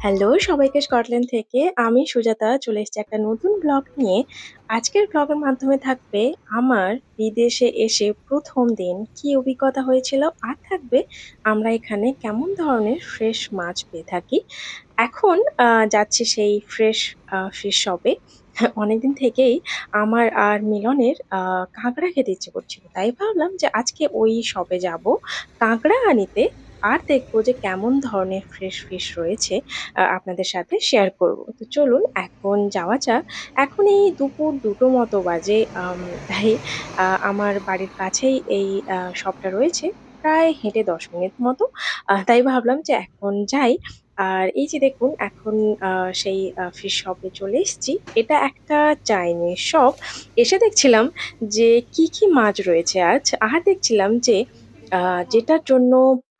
Hello, সবাইকে Scotland থেকে আমি সুজাতা চলে এসেছি একটা নতুন ব্লগ নিয়ে। আজকের ব্লগের মাধ্যমে থাকবে আমার বিদেশে এসে প্রথম দিন কি অভিজ্ঞতা হয়েছিল আর থাকবে আমরা এখানে কেমন ধরনের ফ্রেশ মাছ পেয়ে থাকি। এখন যাচ্ছি সেই ফ্রেশ ফিশ শপে অনেকদিন থেকেই আমার আর মিলনের কাঁকড়া খেতে ইচ্ছে করছিল। তাই ভাবলাম যে আজকে ওই শপে যাব। কাঁকড়া আনিতে আর দেখব যে কেমন ধরনের ফ্রেশ ফিশ রয়েছে আপনাদের সাথে শেয়ার করব। তো চলুন এখন যাওয়া যাক। এখন এই দুপুর দুটো মতো বাজে। তাই আমার বাড়ির কাছেই এই শপটা রয়েছে। প্রায় হেঁটে ১০ মিনিট মতো। তাই ভাবলাম যে এখন যাই। আর এই যে দেখুন এখন সেই ফিশ শপে চলে এসেছি। এটা একটা চাইনিজ শপ। এসে দেখছিলাম যে কি, কি মাছ রয়েছে আজ। আর দেখছিলাম যে যেটার জন্য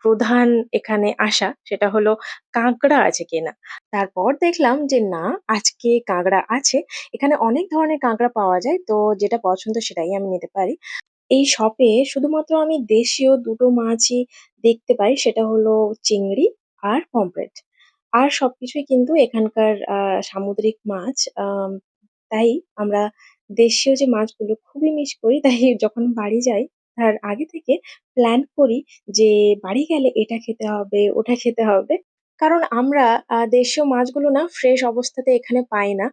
প্রধান এখানে আসা, সেটা হলো কাঁকড়া আছে কিনা। তারপর দেখলাম যে না, আজকে কাঁকড়া আছে। এখানে অনেক ধরনের কাঁকড়া পাওয়া যায়। তো যেটা পছন্দ সেটাই আমি নিতে পারি। এই শপে শুধুমাত্র আমি দেশীয় দুটো মাছই দেখতে পাই, সেটা হলো চিংড়ি আর পমফ্রেট। আর সবকিছুই কিন্তু এখানকার, আ, সামুদ্রিক মাছ। আম, তাই আমরা দেশীয় যে মাছগুলো খুবই মিস করি। তাই যখন বাড়ি যাই তার আগে থেকে প্ল্যান করি যে বাড়ি গেলে এটা খেতে হবে, ওটা খেতে হবে। কারণ আমরা দেশীয় মাছগুলো না ফ্রেশ অবস্থাতে এখানে পাই না।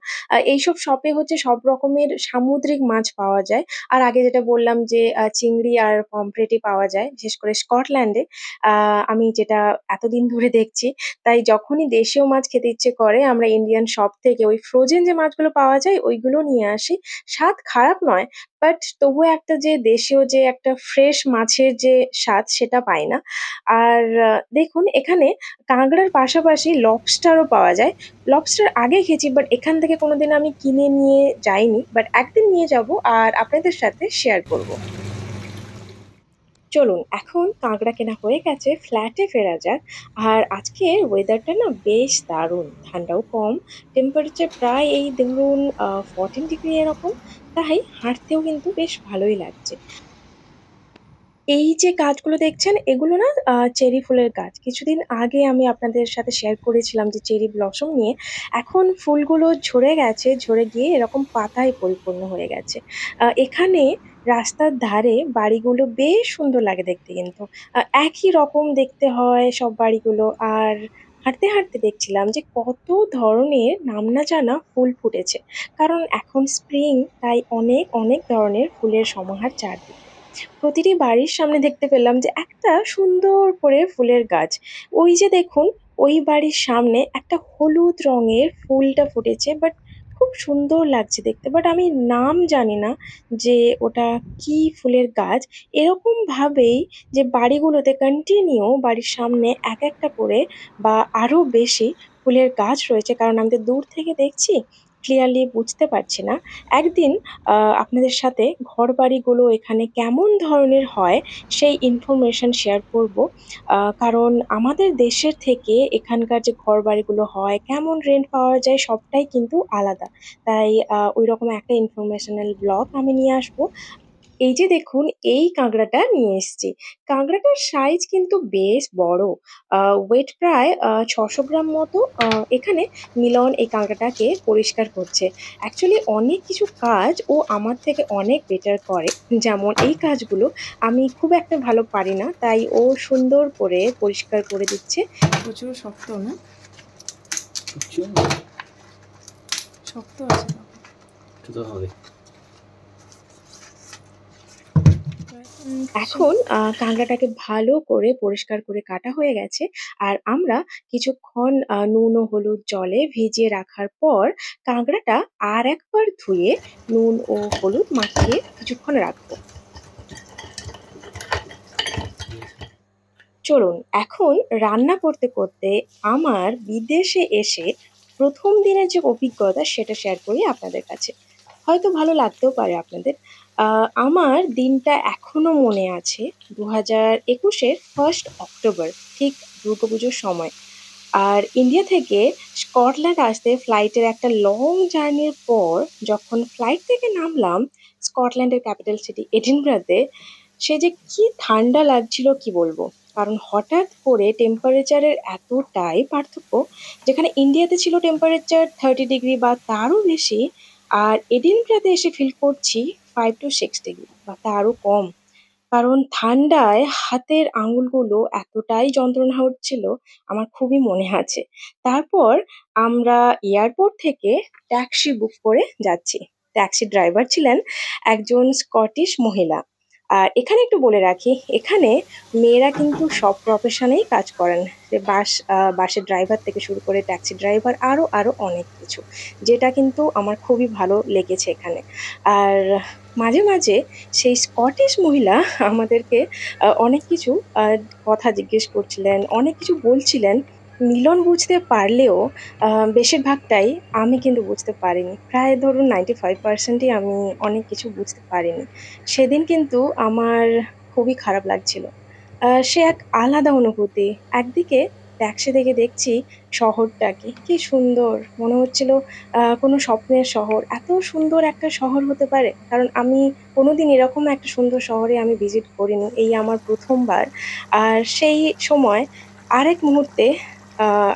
এইসব শপে হচ্ছে সব রকমের সামুদ্রিক মাছ পাওয়া যায়। আর আগে যেটা বললাম যে, আ, চিংড়ি আর পমফ্রেটই পাওয়া যায়। বিশেষ করে স্কটল্যান্ডে। আ, আমি যেটা এতদিন ধরে দেখছি। তাই যখনই দেশীয় মাছ খেতে ইচ্ছে করে, আমরা ইন্ডিয়ান শপ থেকে ওই ফ্রোজেন যে মাছগুলো পাওয়া যায়, ওইগুলো নিয়ে আসি। স্বাদ খারাপ নয়। বাট তবুও একটা যে দেশীয় যে একটা ফ্রেশ মাছের যে স্বাদ, সেটা পাই না। আর দেখুন, এখানে কাঁকড়ার পাশাপাশি লবস্টারও পাওয়া যায়। লবস্টার আগে খেয়েছি বাট এখান থেকে কোনোদিন আমি কিনে নিয়ে যাইনি। বাট একদিন নিয়ে যাব আর আপনাদের সাথে শেয়ার করব। চলুন এখন কাঁকড়া কেনা হয়ে গেছে, ফ্ল্যাটে ফেরা যাক। আর আজকের ওয়েদারটা না বেশ দারুণ। ঠান্ডাও কম। টেম্পারেচার প্রায় এই ধরুন 14 ডিগ্রি এরকম। তাই হাঁটতেও কিন্তু বেশ ভালোই লাগছে। এই যে গাছগুলো দেখছেন এগুলো না চেরি ফুলের গাছ। কিছুদিন আগে আমি আপনাদের সাথে শেয়ার করেছিলাম যে চেরি ব্লসম নিয়ে। এখন ফুলগুলো ঝরে গেছে, ঝরে গিয়ে এরকম পাতায় পরিপূর্ণ হয়ে গেছে। এখানে রাস্তার ধারে বাড়িগুলো বেশ সুন্দর লাগে দেখতে কিন্তু। একই রকম দেখতে হয় সব বাড়িগুলো। আর হাঁটতে, হাঁটতে দেখছিলাম যে কত ধরনের নাম না জানা ফুল ফুটেছে। কারণ এখন স্প্রিং তাই অনেক, অনেক ধরনের ফুলের সমাহার চারদিকে। প্রতিটি বাড়ির সামনে দেখতে পেলাম যে একটা সুন্দর করে ফুলের গাছ। ওই যে দেখুন, ওই বাড়ির সামনে একটা হলুদ রঙের ফুলটা ফুটেছে, বাট খুব সুন্দর লাগছে দেখতে। বাট আমি নাম জানি না যে ওটা কি ফুলের গাছ। এরকমভাবেই যে বাড়িগুলোতে কন্টিনিউ বাড়ির সামনে এক একটা করে বা আরও বেশি ফুলের গাছ রয়েছে। কারণ আমি তো দূর থেকে দেখছি ক্লিয়ারলি বুঝতে পারছি না। একদিন আপনাদের সাথে ঘর ঘরবাড়িগুলো এখানে কেমন ধরনের হয় সেই ইনফরমেশন শেয়ার করব। কারণ আমাদের দেশের থেকে এখানকার যে ঘর ঘরবাড়িগুলো হয়, কেমন রেন্ট পাওয়া যায় সবটাই কিন্তু আলাদা। তাই ওই রকম একটা ইনফরমেশনাল ব্লগ আমি নিয়ে আসব। এই যে দেখুন এই কাঁকড়াটা নিয়ে এসেছি। কাঁকড়াটার সাইজ কিন্তু বেশ বড়। ওয়েট প্রায় ছশো গ্রাম মতো। এখানে মিলন এই কাঁকড়াটাকে পরিষ্কার করছে। অ্যাকচুয়ালি অনেক কিছু কাজ ও আমার থেকে অনেক বেটার করে। যেমন এই কাজগুলো আমি খুব একটা ভালো পারি না। তাই ও সুন্দর করে পরিষ্কার করে দিচ্ছে। প্রচুর শক্ত না? শক্ত আছে তো। হবে এখন কাঁকড়াটাকে ভালো করে পরিষ্কার করে কাটা হয়ে গেছে। আর আমরা কিছুক্ষণ নুন ও হলুদ জলে ভিজিয়ে রাখার পর কাঁকড়াটা আর একবার ধুয়ে নুন ও হলুদ মাখিয়ে কিছুক্ষণ রাখব। চলুন এখন রান্না করতে, করতে আমার বিদেশে এসে প্রথম দিনের যে অভিজ্ঞতা সেটা শেয়ার করি আপনাদের কাছে। হয়তো ভালো লাগতেও পারে আপনাদের। আমার দিনটা এখনও মনে আছে ২০২১ এর 1st অক্টোবর ঠিক দুর্গাপুজোর সময়। আর ইন্ডিয়া থেকে স্কটল্যান্ড আসতে ফ্লাইটের একটা লং জার্নির পর যখন ফ্লাইট থেকে নামলাম স্কটল্যান্ডের ক্যাপিটাল সিটি এডিনবরাতে সে যে কি ঠান্ডা লাগছিল কি বলব কারণ হঠাৎ করে টেম্পারেচারের এতটাই পার্থক্য, যেখানে ইন্ডিয়াতে ছিল টেম্পারেচার থার্টি ডিগ্রি বা তারও বেশি, আর এডিনব্রাতে এসে ফিল করছি ফাইভ টু সিক্স ডিগ্রি বা তারও কম। কারণ ঠান্ডায় হাতের আঙুলগুলো এতটাই যন্ত্রণা হচ্ছিল, আমার খুবই মনে আছে। তারপর আমরা এয়ারপোর্ট থেকে ট্যাক্সি বুক করে যাচ্ছি। ট্যাক্সি ড্রাইভার ছিলেন একজন স্কটিশ মহিলা। আর এখানে একটু বলে রাখি, এখানে মেয়েরা কিন্তু সব প্রফেশনেই কাজ করেন। সে বাস বাসের ড্রাইভার থেকে শুরু করে ট্যাক্সি ড্রাইভার আরও আরও অনেক কিছু, যেটা কিন্তু আমার খুবই ভালো লেগেছে এখানে। আর মাঝে মাঝে সেই স্কটিশ মহিলা আমাদেরকে অনেক কিছু কথা জিজ্ঞেস করছিলেন, অনেক কিছু বলছিলেন। মিলন বুঝতে পারলেও বেশিরভাগটাই আমি কিন্তু বুঝতে পারিনি। প্রায় ধরুন নাইনটি ফাইভ পার্সেন্টই আমি অনেক কিছু বুঝতে পারিনি। সেদিন কিন্তু আমার খুবই খারাপ লাগছিল। সে এক আলাদা অনুভূতি। একদিকে ট্যাক্সি থেকে দেখছি শহরটাকে কি সুন্দর। মনে হচ্ছিল কোনো স্বপ্নের শহর। এত সুন্দর একটা শহর হতে পারে। কারণ আমি কোনোদিন এরকম একটা সুন্দর শহরে আমি ভিজিট করিনি। এই আমার প্রথমবার। আর সেই সময় আরেক মুহূর্তে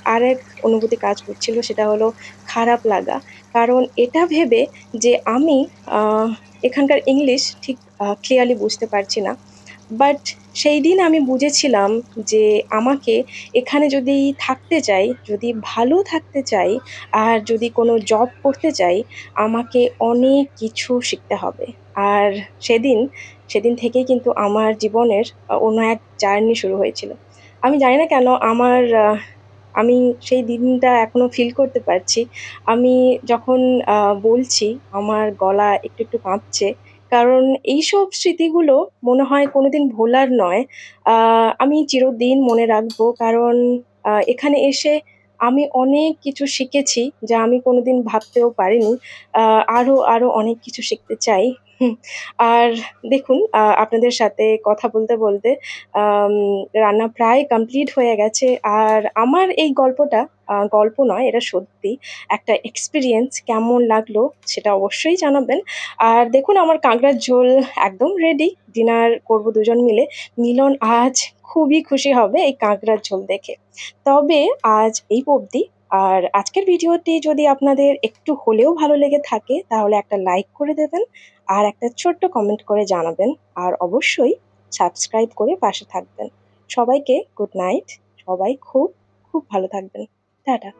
আরেক অনুভূতি কাজ করছিল, সেটা হলো খারাপ লাগা। কারণ এটা ভেবে যে আমি এখানকার ইংলিশ ঠিক ক্লিয়ারলি বুঝতে পারছি না। বাট সেই দিন আমি বুঝেছিলাম যে আমাকে এখানে যদি থাকতে চাই, যদি ভালো থাকতে চাই, আর যদি কোনো জব করতে চাই, আমাকে অনেক কিছু শিখতে হবে। আর সেদিন সেদিন থেকেই কিন্তু আমার জীবনের অন্য এক জার্নি শুরু হয়েছিল। আমি জানি না কেন আমার আমি সেই দিনটা এখনও ফিল করতে পারছি। আমি যখন বলছি, আমার গলা একটু একটু কাঁপছে, কারণ এইসব স্মৃতিগুলো মনে হয় কোনোদিন ভোলার নয়। আমি চিরদিন মনে রাখব, কারণ এখানে এসে আমি অনেক কিছু শিখেছি যা আমি কোনোদিন ভাবতেও পারিনি। আরও আরও আরও অনেক কিছু শিখতে চাই। আর দেখুন আপনাদের সাথে কথা বলতে বলতে রান্না প্রায় কমপ্লিট হয়ে গেছে। আর আমার এই গল্পটা গল্প নয়, এটা সত্যি একটা এক্সপিরিয়েন্স কেমন লাগল সেটা অবশ্যই জানাবেন। আর দেখুন, আমার কাঁকড়ার ঝোল একদম রেডি ডিনার করব দুজন মিলে। মিলন আজ খুবই খুশি হবে এই কাঁকড়ার ঝোল দেখে। তবে আজ এই অবধি। আর আজকের ভিডিওটি যদি আপনাদের একটু হলেও ভালো লেগে থাকে, তাহলে একটা লাইক করে দেবেন আর একটা ছোট্ট কমেন্ট করে জানাবেন। আর অবশ্যই সাবস্ক্রাইব করে পাশে থাকবেন। সবাইকে গুড নাইট। সবাই খুব খুব ভালো থাকবেন। টাটা।